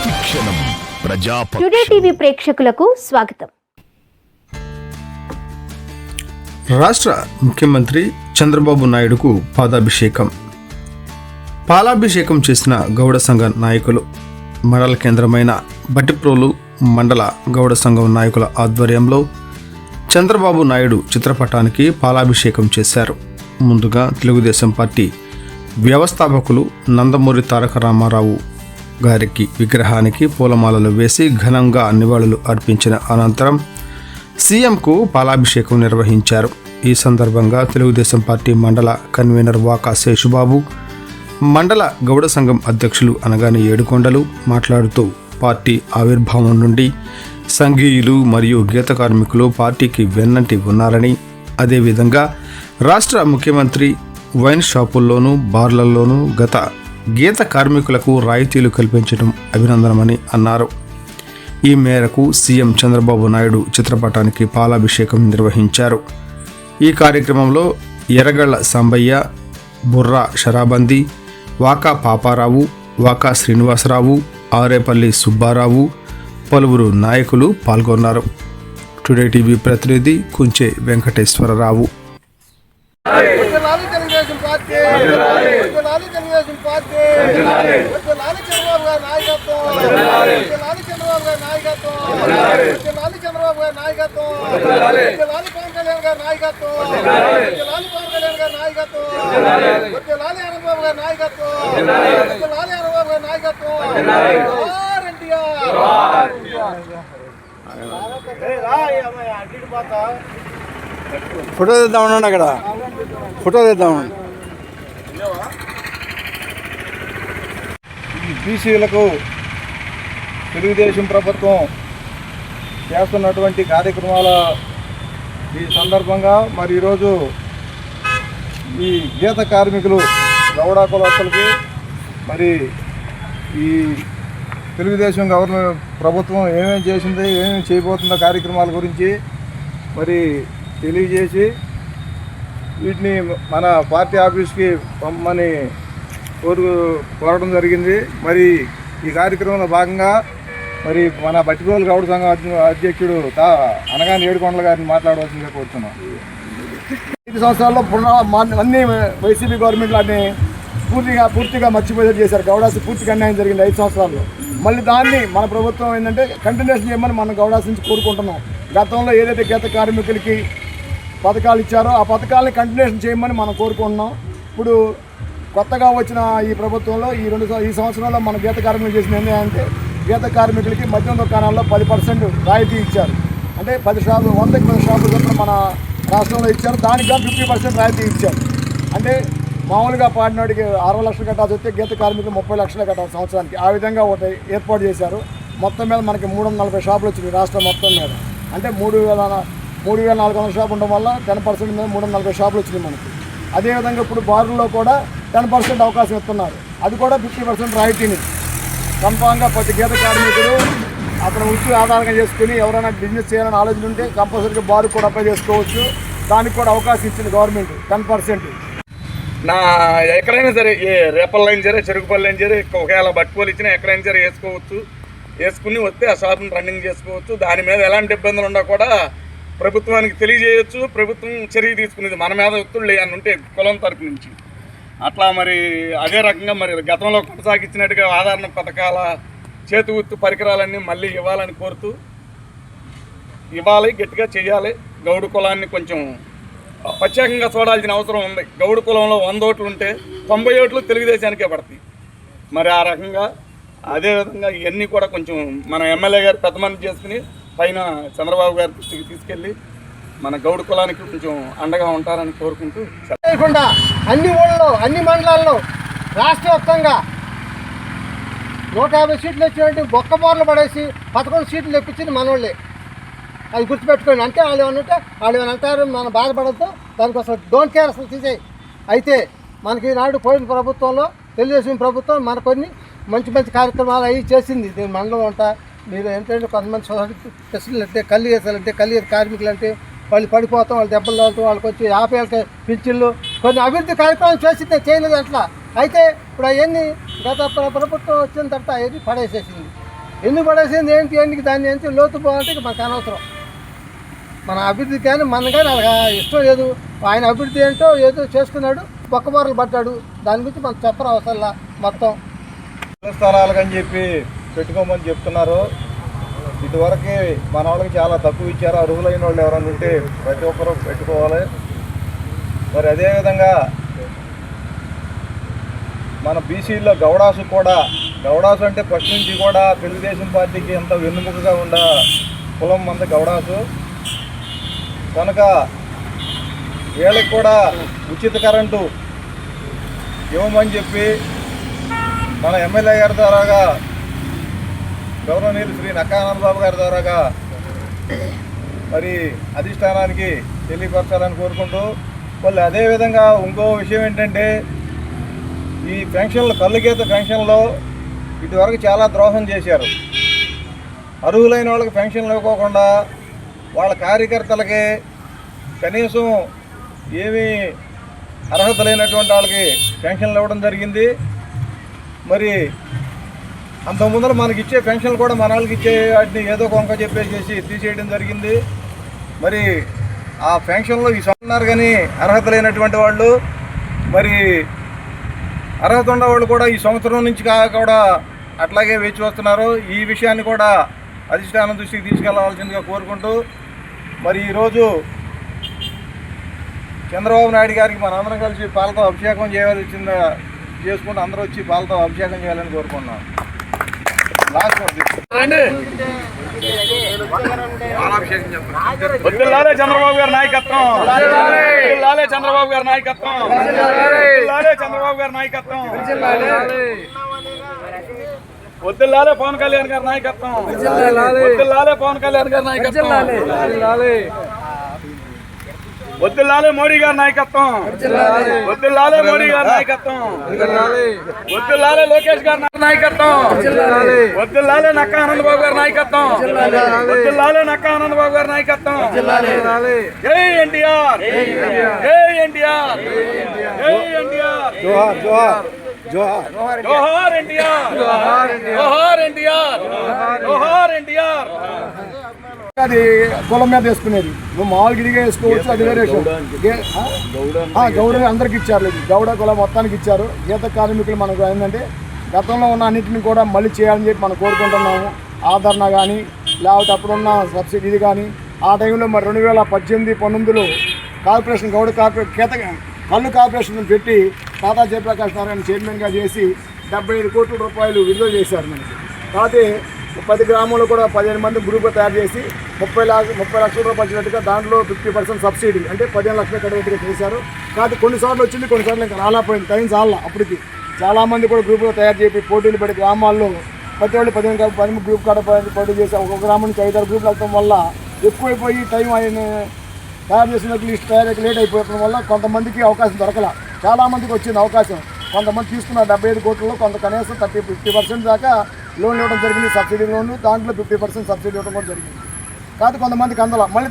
ప్రతిక్షణం ప్రజాపక్షం. Today TV ప్రేక్షకులకు స్వాగతం. రాష్ట్ర ముఖ్యమంత్రి చంద్రబాబు నాయుడుకు పాదాభిషేకం. పాలాభిషేకం చేసిన గౌడ సంఘ నాయకులు మండల కేంద్రమైన బట్టిప్రోలు మండల గౌడ సంఘం నాయకుల ఆధ్వర్యంలో చంద్రబాబు నాయుడు చిత్రపటానికి పాలాభిషేకం చేశారు. ముందుగా తెలుగుదేశం పార్టీ వ్యవస్థాపకులు నందమూరి తారక రామారావు గారికి విగ్రహానికి పూలమాలలు వేసి ఘనంగా నివాళులు అర్పించిన అనంతరం సీఎంకు పాలాభిషేకం నిర్వహించారు. ఈ సందర్భంగా తెలుగుదేశం పార్టీ మండల కన్వీనర్ వాకా శేషుబాబు మండల గౌడ సంఘం అధ్యక్షులు అనగానే ఏడుకొండలు మాట్లాడుతూ పార్టీ ఆవిర్భావం నుండి సంఘీయులు మరియు గీత కార్మికులు పార్టీకి వెన్నంటి ఉన్నారని అదేవిధంగా రాష్ట్ర ముఖ్యమంత్రి వైన్ షాపుల్లోనూ బార్లల్లోనూ గత గీత కార్మికులకు రాయితీలు కల్పించడం అభినందనమని అన్నారు. ఈ మేరకు సీఎం చంద్రబాబు నాయుడు చిత్రపటానికి పాలాభిషేకం నిర్వహించారు. ఈ కార్యక్రమంలో ఎర్రగళ్ళ సాంబయ్య బుర్రా షరాబంది వాకా పాపారావు వాకా శ్రీనివాసరావు ఆరేపల్లి సుబ్బారావు పలువురు నాయకులు పాల్గొన్నారు. టుడే టీవీ ప్రతినిధి కుంచే వెంకటేశ్వరరావు. వడ్డలాలి తెలుగుదేశం పార్టీ. పార్టీ వడ్డలాలి చంద్రబాబు గారి నాయకత్వం. వడ్డలాలి చంద్రబాబు గారి నాయకత్వం. వడ్డలాలి చంద్రబాబు గారి నాయకత్వం. వడ్డలాలి పవన్ కళ్యాణ్ గారి నాయకత్వం. వడ్డలాలి పవన్ కళ్యాణ్ గారి నాయకత్వం. వడ్డలాలి అనుబాబు గారి నాయకత్వం. వడ్డలాలి అనుబాబు గారి నాయకత్వం. ఫోటో తెద్దామన్నాడు అక్కడ. ఫోటో తెద్దామన్నాడు బీసీలకు తెలుగుదేశం ప్రభుత్వం చేస్తున్నటువంటి కార్యక్రమాల ఈ సందర్భంగా మరి ఈరోజు ఈ గీత కార్మికులు గౌడా కులస్తులకి మరి ఈ తెలుగుదేశం గవర్నమెంట్ ప్రభుత్వం ఏమేమి చేసింది ఏమేమి చేయబోతుందో కార్యక్రమాల గురించి మరి తెలియజేసి వీటిని మన పార్టీ ఆఫీస్కి పంపమని కోరు కోరడం జరిగింది. మరి ఈ కార్యక్రమంలో భాగంగా మరి మన బట్టిపోలు గౌడ సంఘం అధ్యక్షుడు తా అనగానే ఏడుకొండల గారిని మాట్లాడవలసిందిగా కోరుతున్నాం. ఐదు సంవత్సరాల్లో పునః అన్ని వైసీపీ గవర్నమెంట్లు అన్ని పూర్తిగా పూర్తిగా మర్చిపోయేది చేశారు. గౌడాసి పూర్తిగా అన్యాయం జరిగింది ఐదు సంవత్సరాల్లో. మళ్ళీ దాన్ని మన ప్రభుత్వం ఏంటంటే కంటిన్యూషన్ చేయమని మనం గౌడాస్ నుంచి కోరుకుంటున్నాం. గతంలో ఏదైతే గత కార్మికులకి పథకాలు ఇచ్చారో ఆ పథకాలని కంటిన్యూషన్ చేయమని మనం కోరుకుంటున్నాం. ఇప్పుడు కొత్తగా వచ్చిన ఈ ప్రభుత్వంలో ఈ రెండు ఈ సంవత్సరంలో మన గీత కార్మికులు చేసిన ఏంటంటే గీత కార్మికులకి మద్యం దుకాణాల్లో పది పర్సెంట్ రాయితీ ఇచ్చారు. అంటే పది షాపులు వందకి పది షాపులు చొప్పున మన రాష్ట్రంలో ఇచ్చారు. దానికి ఫిఫ్టీ పర్సెంట్ రాయితీ ఇచ్చారు. అంటే మామూలుగా పాడినోడికి అరవై లక్షలు కట్టాల్సి వస్తే గీత కార్మికులు ముప్పై లక్షలు కట్టాలి సంవత్సరానికి. ఆ విధంగా ఒకటి ఏర్పాటు చేశారు. మొత్తం మీద మనకి మూడు వందల నలభై షాపులు వచ్చింది రాష్ట్రం మొత్తం మీద. అంటే మూడు వేల మూడు వేల నాలుగు వందల షాపు ఉండడం వల్ల టెన్ పర్సెంట్ మీద మూడు వందల నలభై షాపులు వచ్చినాయి మనకి. అదేవిధంగా ఇప్పుడు బార్లలో కూడా టెన్ పర్సెంట్ అవకాశం ఇస్తున్నారు. అది కూడా ఫిఫ్టీ పర్సెంట్ రాయితీని. కన్ఫామ్గా ప్రతి గీత కార్మికుడు అతను వృత్తి ఆధారంగా చేసుకుని ఎవరైనా బిజినెస్ చేయాలని ఆలోచన ఉంటే కంపల్సరీగా బారు కూడా అప్లై చేసుకోవచ్చు. దానికి కూడా అవకాశం ఇచ్చింది గవర్నమెంట్ టెన్ పర్సెంట్. నా ఎక్కడైనా సరే ఏ రేపల్లైనా సరే చెరుకుపల్లైనా సరే ఒకవేళ బట్టుకోలు ఇచ్చినా ఎక్కడైనా సరే వేసుకోవచ్చు. వేసుకుని వస్తే ఆ షాప్ని రన్నింగ్ చేసుకోవచ్చు. దాని మీద ఎలాంటి ఇబ్బందులు ఉన్నా కూడా ప్రభుత్వానికి తెలియజేయచ్చు. ప్రభుత్వం చర్య తీసుకునేది మన మీద ఒత్తిళ్ళు అని ఉంటే కులం తరపు నుంచి. అట్లా మరి అదే రకంగా మరి గతంలో కొనసాగించినట్టుగా ఆదరణ పథకాల చేతి ఉత్తు పరికరాలన్నీ మళ్ళీ ఇవ్వాలని కోరుతూ ఇవ్వాలి గట్టిగా చేయాలి గౌడు కులాన్ని కొంచెం ప్రత్యేకంగా చూడాల్సిన అవసరం ఉంది. గౌడు కులంలో వంద ఓట్లు ఉంటే తొంభై ఓట్లు తెలుగుదేశానికే పడతాయి. మరి ఆ రకంగా అదేవిధంగా ఇవన్నీ కూడా కొంచెం మన ఎమ్మెల్యే గారు పెద్ద చేసుకుని పైన చంద్రబాబు గారి దృష్టికి తీసుకెళ్ళి మన గౌడు కులానికి కొంచెం అండగా ఉంటారని కోరుకుంటూ లేకుండా అన్ని ఊళ్ళలో అన్ని మండలాల్లో రాష్ట్ర వ్యాప్తంగా నూట యాభై సీట్లు వచ్చినట్టు బొక్క బోర్లు పడేసి పదకొండు సీట్లు తెప్పించింది మనోళ్ళే. అది గుర్తుపెట్టుకోండి. అంటే వాళ్ళు ఏమన్నంటే వాళ్ళు ఏమైనా అంటారు మనం బాధపడద్దు. దానికోసం డోంట్ కేర్ అసలు తీసేయి. అయితే మనకి నాడు పోయిన ప్రభుత్వంలో తెలుగుదేశం ప్రభుత్వం మన కొన్ని మంచి మంచి కార్యక్రమాలు అవి చేసింది. దీని మండలం అంట మీరు ఏంటంటే కొంతమంది సొసైటీ టెస్టులు అంటే కళ్ళు వేసాలంటే కళ్ళు కార్మికులు అంటే వాళ్ళు పడిపోతాం వాళ్ళు దెబ్బలు తగులుతాం వాళ్ళకి వచ్చి యాభై పింఛన్లు కొన్ని అభివృద్ధి కార్యక్రమాలు చేసిందే చేయలేదు అట్లా. అయితే ఇప్పుడు అవన్నీ గత ప్రభుత్వం వచ్చిన తర్వాత అవన్నీ పడేసేసింది. ఎందుకు పడేసింది? ఏంటి? ఏంటి దాన్ని ఏంటి? లోతు పోవాలంటే మనకు అనవసరం. మన అభివృద్ధి కానీ మన కానీ అలాగా ఇష్టం లేదు. ఆయన అభివృద్ధి ఏంటో ఏదో చేసుకున్నాడు బొక్కబారులు పడ్డాడు. దాని గురించి మనం చెప్పరు అవసరంలా మొత్తం. ఇళ్ళ స్థలాలకు అని చెప్పి పెట్టుకోమని చెప్తున్నారు. ఇదివరకు మన వాళ్ళకి చాలా తక్కువ ఇచ్చారు. అర్హులైన వాళ్ళు ఎవరైనా ఉంటే ప్రతి ఒక్కరూ పెట్టుకోవాలి. మరి అదేవిధంగా మన బీసీలో గౌడాసు కూడా గౌడాసు అంటే ఫస్ట్ నుంచి కూడా తెలుగుదేశం పార్టీకి ఎంత వెన్నుముకగా ఉన్న కులం మంది గౌడాసు. కనుక వీళ్ళకి కూడా ఉచిత కరెంటు ఇవ్వమని చెప్పి మన ఎమ్మెల్యే గారి ద్వారాగా గౌరవనీయులు శ్రీ నక్కానందబాబు గారి ద్వారాగా మరి అధిష్టానానికి తెలియపరచాలని కోరుకుంటూ వాళ్ళు అదేవిధంగా ఇంకో విషయం ఏంటంటే ఈ పెన్షన్లు కళ్ళుగీత పెన్షన్లో ఇటువరకు చాలా ద్రోహం చేశారు. అర్హులైన వాళ్ళకి పెన్షన్లు ఇవ్వకోకుండా వాళ్ళ కార్యకర్తలకి కనీసం ఏమీ అర్హత లేనటువంటి వాళ్ళకి పెన్షన్లు ఇవ్వడం జరిగింది. మరి అంత ముందర మనకి ఇచ్చే పెన్షన్లు కూడా మన వాళ్ళకి ఇచ్చే వాటిని ఏదో కొంక చెప్పేసి తీసేయడం జరిగింది. మరి ఆ పెన్షన్లో ఈ ఉన్నారు కానీ అర్హత లేనటువంటి వాళ్ళు మరి అర్హత ఉన్న వాళ్ళు కూడా ఈ సంవత్సరం నుంచి కూడా అట్లాగే వేచి వస్తున్నారు. ఈ విషయాన్ని కూడా అధిష్టానం దృష్టికి తీసుకెళ్ళవలసిందిగా కోరుకుంటూ మరి ఈరోజు చంద్రబాబు నాయుడు గారికి మన అందరం కలిసి పాలతో అభిషేకం చేయాల్సింది చేసుకుంటూ అందరూ వచ్చి పాలతో అభిషేకం చేయాలని కోరుకుంటున్నాం. వద్దులాలే చంద్రబాబు గారి నాయకత్వం వద్దులాలే చంద్రబాబు గారి నాయకత్వం వద్దులాలే చంద్రబాబు గారి నాయకత్వం వద్దులాలే పవన్ కళ్యాణ్ గారి నాయకత్వం వద్దులాలే పవన్ కళ్యాణ్ గారి నాయకత్వం వద్దులాలే మోడీ గారి నాయకత్వం. వద్దులాలే. మోడీ గారి నాయకత్వం. వద్దులాలే. లోకేష్ గారి నాయకత్వం. వద్దులాలే. నక్క ఆనందబాబు గారి నాయకత్వం. వద్దులాలే. నక్క ఆనందబాబు గారి నాయకత్వం. జై ఎన్టీఆర్. జై ఎన్టీఆర్. జై ఎన్టీఆర్. జోహార్ జోహార్ జోహార్. జోహార్ ఎన్టీఆర్. జోహార్ ఎన్టీఆర్ జోహార్ ఎన్టీఆర్ అది కులం మీద వేసుకునేది. నువ్వు మామూలుగా ఇదిగా వేసుకోవచ్చు అది వేరే గౌడ అందరికి ఇచ్చారు. లేదు గౌడ కులం మొత్తానికి ఇచ్చారు. గీత కార్మికులు మనకు ఏంటంటే గతంలో ఉన్న అన్నింటిని కూడా మళ్ళీ చేయాలని చెప్పి మనం కోరుకుంటున్నాము. ఆదరణ కానీ లేకపోతే అప్పుడున్న సబ్సిడీ ఇది కానీ ఆ టైంలో మరి రెండు వేల పద్దెనిమిది పంతొమ్మిదిలో కార్పొరేషన్ గౌడ కార్పొరేట్ గీత కళ్ళు కార్పొరేషన్ పెట్టి తాతా జయప్రకాష్ నారాయణ చైర్మన్గా చేసి డెబ్బై ఐదు కోట్ల రూపాయలు విడుదల చేశారు మనకి. కాకపోతే పది గ్రామంలో కూడా పదిహేను మంది గ్రూప్ తయారు చేసి ముప్పై లాక్ ముప్పై లక్షల రూపాయలు వచ్చినట్టుగా దాంట్లో ఫిఫ్టీ పర్సెంట్ సబ్సిడీ అంటే పదిహేను లక్షలు కట్టేట్టుగా చేశారు. కాబట్టి కొన్నిసార్లు వచ్చింది కొన్నిసార్లు ఇంకా రాలేకపోయింది టైం చాలా అప్పటికి. చాలామంది కూడా గ్రూపులో తయారు చేసి పోటీలు పెట్టి గ్రామాల్లో ప్రతి వాళ్ళు పదిహేను గ్రామ- పది గ్రూప్ కాడ పోటీ చేసి ఒక గ్రామం నుంచి ఐదారు గ్రూపులు వెళ్తాం వల్ల ఎక్కువైపోయి టైం ఆయన తయారు చేసిన లిస్ట్ తయారీ లేట్ అయిపోవడం వల్ల కొంతమందికి అవకాశం దొరకల. చాలామందికి వచ్చింది అవకాశం. కొంతమంది తీసుకున్న డెబ్బై ఐదు కోట్లలో కొంత కనీసం థర్టీ ఫిఫ్టీ పర్సెంట్ దాకా లోన్లు ఇవ్వడం జరిగింది సబ్సిడీ లోన్లు దాంట్లో ఫిఫ్టీ పర్సెంట్ సబ్సిడీ ఇవ్వడం కూడా జరిగింది. కాదు కొంతమందికి అందల. మళ్ళీ